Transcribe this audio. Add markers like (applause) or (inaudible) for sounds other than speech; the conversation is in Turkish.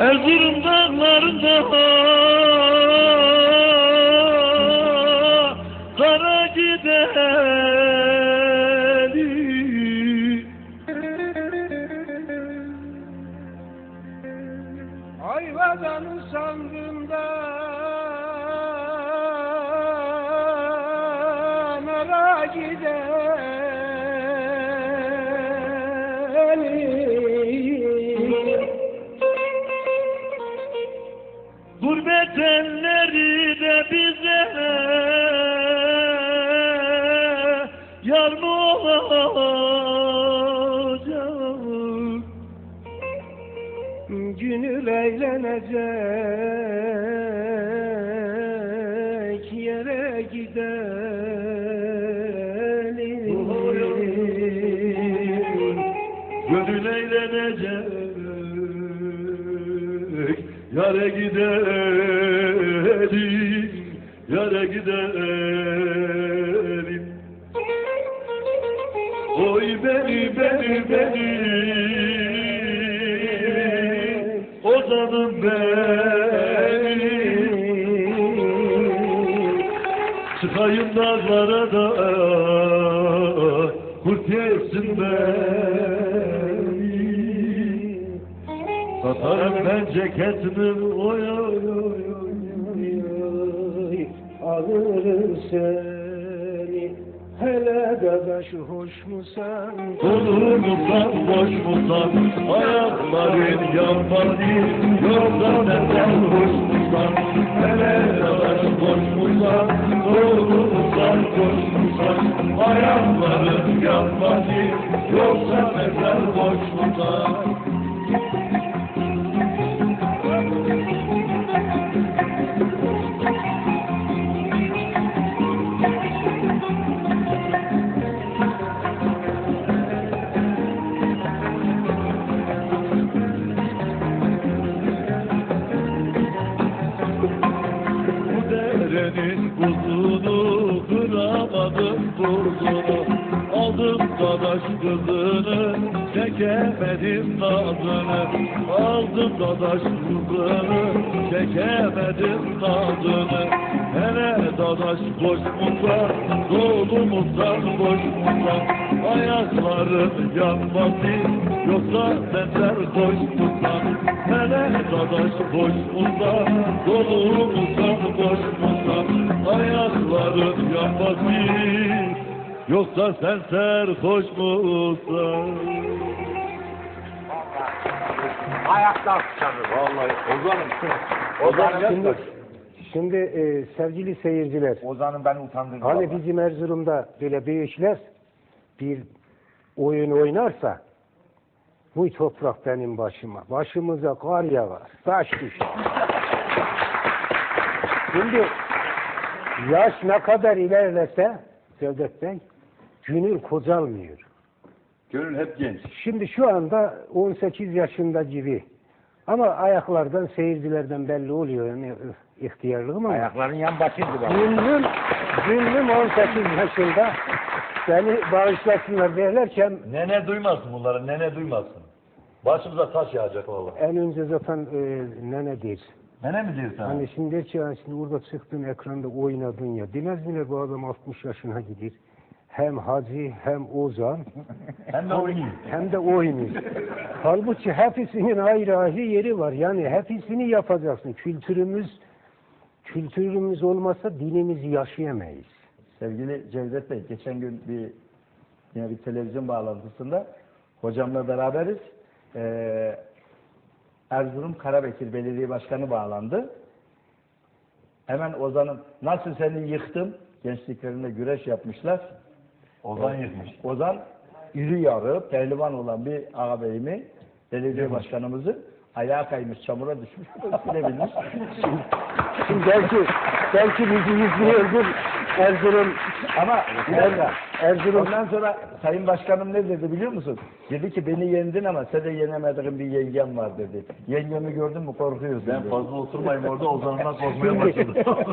Erzurum dağlarında Kara gidelim Ayvadan sandığında Nara gidelim Günü eğlenecek yere gidelim. Gönül eğlenecek Yare gidelim Yare gidelim. Oy beni beni beni Beni. Çıkayım dağlara da Kurt yesin beni. Satarım ben ceketimi oy oy oy oy Alırım seni. Hele dadaş hoş musan Dolu musan boş musan Ayakların yanmadı Yoksa neden hoş musan Hele Dolu musan boş musan Ayakların yanmadı Yoksa neden boş derenin buzunu kıramadım buzunu Aldım dadaş kızını çekemedim nazını Aldım dadaş kızını çekemedim nazını Hele dadaş boş musa dolu musa boş musa Ayakların yanması yoksa benzer boş musa Hele dadaş boş musa dolu musa boş musa Ayakların yanması yoksa sen serhoş musun? Ayakta tutanır. Vallahi Ozan'ım. (laughs) Ozan'ım Şimdi, şimdi e, sevgili seyirciler Ozan'ım ben utandırdım. Hani vallahi. bizim Erzurum'da böyle büyükler bir oyun oynarsa bu toprak benim başıma. Başımıza kar yağar, taş düşer. Şimdi yaş ne kadar ilerlese Cevdet Bey gönül kocalmıyor. Gönül hep genç. Şimdi şu anda 18 yaşında gibi. Ama ayaklardan, seyircilerden belli oluyor yani ihtiyarlığım ama. Ayakların yan bakırdı bana. Gönlüm, gönlüm 18 yaşında. Beni bağışlasınlar derlerken Nene duymasın bunları, nene duymasın. Başımıza taş yağacak valla. en önce zaten e, nenedir. Nene mi diyorsun? Hani şimdi der ki, "Ya şimdi orada çıktın ekranda oynadın ya. Demez mi bu adam 60 yaşına gider. Hem Hacı hem Ozan (laughs) Hem de oynayayım. hem de oynuyor. Halbuki hepsinin ayrı ayrı yeri var. Yani hepsini yapacaksın. Kültürümüz kültürümüz olmasa dinimizi yaşayamayız. Sevgili Cevdet Bey, geçen gün bir yine bir televizyon bağlantısında hocamla beraberiz. Ee, Erzurum Karabekir Belediye Başkanı bağlandı. Hemen Ozan'ın nasıl seni yıktım gençliklerinde güreş yapmışlar. Ozan yıkmış. Ozan iri yarı, pehlivan olan bir ağabeyimi, belediye başkanımızı ayağa kaymış, çamura düşmüş, (laughs) silebilmiş. Şimdi belki belki bizi izliyordur Erzurum Ama dakika. Erzurum Ondan sonra Sayın Başkanım ne dedi biliyor musun? Dedi ki beni yendin ama sen de yenemediğin bir yengem var dedi. Yengemi gördün mü korkuyorsun. Ben dedi. fazla oturmayayım orada Ozan'dan (laughs) korkmaya başladım. (laughs)